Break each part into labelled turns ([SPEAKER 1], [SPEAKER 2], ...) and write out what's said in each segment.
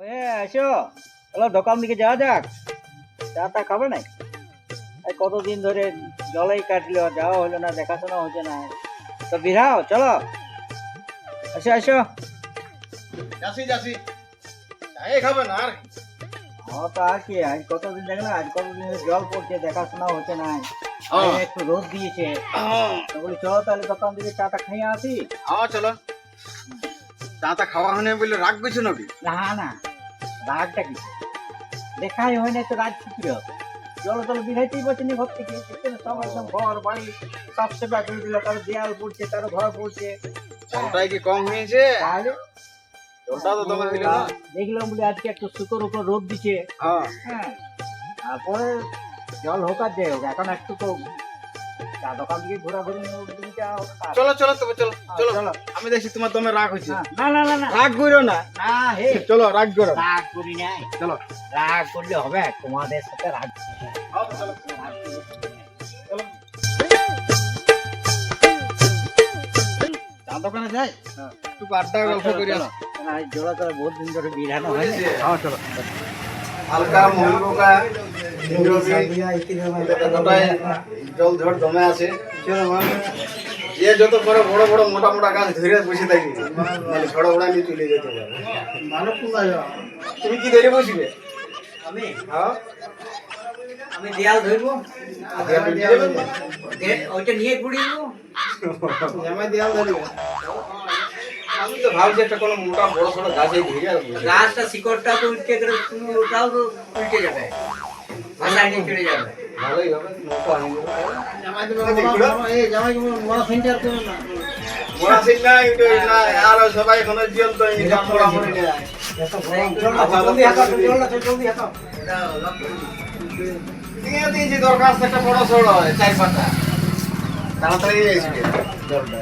[SPEAKER 1] হ্যাঁ আসো দোকান দিকে যাওয়া যাক। চা টা খাবে না এই কতদিন ধরে জলেই কাটলো যাওয়া হলো না দেখাশোনা হচ্ছে না। তো বিরাও চলো। আসো আসো
[SPEAKER 2] যাসি যাসি আর? কি?
[SPEAKER 1] ও তো আর কি আজ কতদিন দেখলাম আজ কতদিন জল পড়ছে দেখাশোনা হচ্ছে না। একটু রোদ দিয়েছে। বলি চলো তাহলে দোকান থেকে চাটা খেয়ে আসি।
[SPEAKER 2] হ্যাঁ চলো। চাটা খাওয়া হয়নি বলে রাগ নাকি?
[SPEAKER 1] না না। রাগটা কি দেখাই হয় না তো রাগ কি হবে? চলো চলো বিধাইতেই পারছি না ঘর থেকে। সব একদম ঘর বাড়ি সব সেবা করে দিল কারও দেয়াল পড়ছে কারও ঘর পড়ছে।
[SPEAKER 2] জলটাই কি কম হয়েছে? জলটা তো তোমার না।
[SPEAKER 1] দেখলাম বলে আজকে একটু শুকর উপর রোদ দিচ্ছে
[SPEAKER 2] হ্যাঁ।
[SPEAKER 1] হ্যাঁ। তারপরে জল হোক আর যাই হোক এখন একটু তো চা দোকান থেকে ঘোরাঘুরি দিনটা হোক আর-
[SPEAKER 2] চলো চলো তবে চলো চলো।
[SPEAKER 1] চলো।
[SPEAKER 2] আমি দেখছি তোমার দমে রাগ হয়েছে।
[SPEAKER 1] হ্যাঁ, না না না না।
[SPEAKER 2] রাগ করো না।
[SPEAKER 1] না হে।
[SPEAKER 2] চলো রাগ করো।
[SPEAKER 1] রাগ করি নাই।
[SPEAKER 2] চলো।
[SPEAKER 1] রাগ করলে হবে তোমাদের সাথে রাগ
[SPEAKER 2] হ্যাঁ, চলো। চলো। চা দোকানে যাই? একটু আড্ডা গল্প করি।
[SPEAKER 1] না, জোড়া তো বহুত দিন ধরে বিধানো হয় না।
[SPEAKER 2] হ্যাঁ চলো। হালকা মহিলা জল ঝড় জমে আছে। যে যত বড় বড় বড় মোটা মোটা গাছ ধরে বসে থাকি মানে ঝড় ওড়া নিয়ে চলে যেতে পারে। তুমি কি ধরে বসবে?
[SPEAKER 1] আমি?
[SPEAKER 2] হ্যাঁ?
[SPEAKER 1] আমি দেয়াল ধরবো।
[SPEAKER 2] দেয়াল
[SPEAKER 1] ওইটা নিয়ে ঘুরিয়ে দেবো।
[SPEAKER 2] আমি তো ভাবছি একটা কোনো মোটা বড় সড়ো গাছে ঘিরে আর বসে।
[SPEAKER 1] গাছটা শিকড়টা তো উল্টে করে তুমি ওটাও তো উল্টে যাবে। নিয়ে চলে যাবে।
[SPEAKER 2] ভালোই হবে নাই আর সবাই এখন দিয়ে দিয়েছি দরখাস্ত একটা বড় সড়ো চার তাড়াতাড়ি জলটা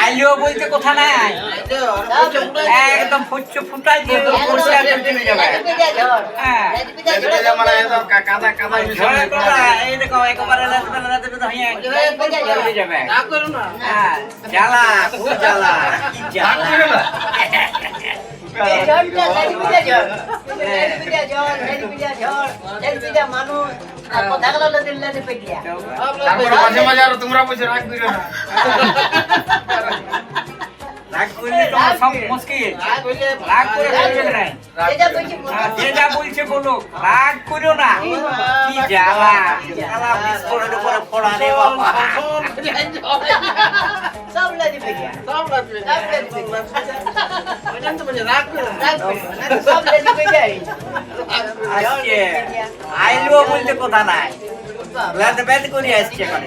[SPEAKER 1] আইলেও বলতে কথা নাই। একদম ফুটছে ফুটাই দিয়ে তো পরিষ্কার করে চলে যাবে। হ্যাঁ
[SPEAKER 2] মানে একদম কা- কাদা কাদা
[SPEAKER 1] এই দেখো একেবারে রাতে বেলা রাতে বেলা হইয়া চলে যাবে। হ্যাঁ, জ্বালা খুব জ্বালা। কি জ্বালা।
[SPEAKER 2] মাঝে মাঝে আর তোমরা বসে রাখ না।
[SPEAKER 1] রাগ করলে তোমার সব মুশকিল। রাগ করে না। হ্যাঁ, যে যা বলছে বলো রাগ করো না। কি জ্বালা জ্বালা বিস্ফোরণের উপরে পড়া রে বাবা।
[SPEAKER 3] সব লাগবে সব লাগবে সব লাগবে
[SPEAKER 1] আজকে আইলেও বলতে কথা নাই। লাতে বেদ করে আসছে মানে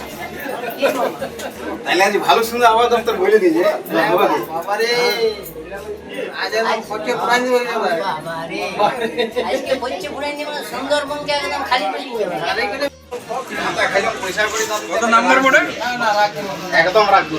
[SPEAKER 2] তাহলে আজ ভালো সুন্দর আওয়াজ দপ্তর বলে দিয়েছে
[SPEAKER 3] একদম
[SPEAKER 2] রাখব।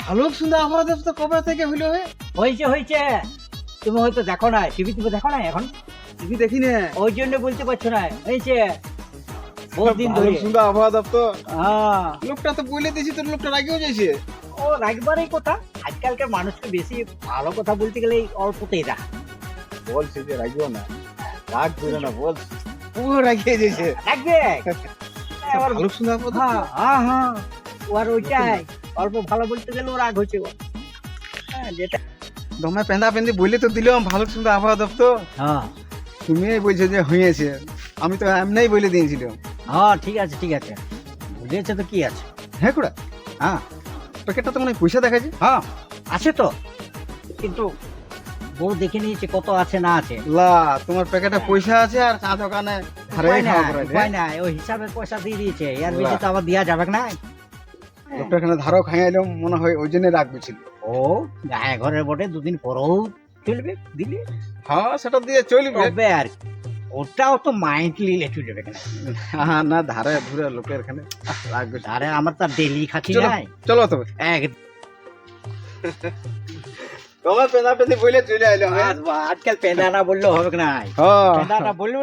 [SPEAKER 2] ভালো সুন্দর আমাদের তো কবে থেকে হইল
[SPEAKER 1] হয়েছে হয়েছে তুমি হয়তো দেখো না টিভি তুমি দেখো না এখন?
[SPEAKER 2] টিভি দেখি না।
[SPEAKER 1] ওই জন্য বলতে পারছ না হয়েছে বহুত দিন ধরে
[SPEAKER 2] সুন্দর আবহাওয়া দপ্তর।
[SPEAKER 1] হ্যাঁ।
[SPEAKER 2] লোকটা তো বলে দিয়েছি তোর লোকটা রাগিও যাইছে।
[SPEAKER 1] ও রাখবারই কথা। আজকালকার মানুষকে বেশি ভালো কথা বলতে গেলে এই অল্পতেই রাখ
[SPEAKER 2] বলছে যে রাগিও না। রাগ করো না বল। ও রাগিয়ে যাইছে
[SPEAKER 1] রাখবে এবার
[SPEAKER 2] ভালো সুন্দর
[SPEAKER 1] হ্যাঁ হ্যাঁ হ্যাঁ। ও আর ওইটাই। অল্প ভালো বলতে গেলে ও রাগ হচ্ছে হ্যাঁ যেটা
[SPEAKER 2] দমে পেন্দা পেন্দি বলে তো দিলাম ভালো সুন্দর আবহাওয়া দপ্তর।
[SPEAKER 1] হ্যাঁ।
[SPEAKER 2] তুমি বলছো যে হয়েছে আমি তো এমনি বলে দিয়েছিলাম।
[SPEAKER 1] হ্যাঁ ঠিক আছে ঠিক আছে। বুঝেছে তো কি আছে?
[SPEAKER 2] হ্যাঁ কুড়া।
[SPEAKER 1] হ্যাঁ।
[SPEAKER 2] প্যাকেটটা তো মানে পয়সা দেখাচ্ছে
[SPEAKER 1] হ্যাঁ আছে তো। কিন্তু বউ দেখে নিয়েছে কত আছে না আছে।
[SPEAKER 2] লা তোমার প্যাকেটে পয়সা আছে আর চা দোকানে
[SPEAKER 1] উপায় হিসাবে পয়সা দিয়ে দিয়েছে। এর বেশি তো আবার দেওয়া যাবে না।
[SPEAKER 2] লোকটা এখানে ধারও খাইয়াইলাম মনে হয় ওই জন্য রাখবে ছিল
[SPEAKER 1] ও গায়ে ঘরের বটে দুদিন পরেও চলবে দিলে?
[SPEAKER 2] হ্যাঁ সেটা দিয়ে চলবে।
[SPEAKER 1] আর কি। ওটাও তো মাইন্ডলি লেটু যাবে কেন?
[SPEAKER 2] হ্যাঁ না ধারে ধুরে লোকের এখানে লাগবে।
[SPEAKER 1] ধারে আমার তো ডেলি খাচ্ছি
[SPEAKER 2] চলো
[SPEAKER 1] নাই।
[SPEAKER 2] চলো তবে
[SPEAKER 1] এক
[SPEAKER 2] তোমার পেনা পেন্দি বলে চলে আইলাম হ্যাঁ?
[SPEAKER 1] আজকাল পেঁদা না বললেও হবে না
[SPEAKER 2] পেনা
[SPEAKER 1] না বললেও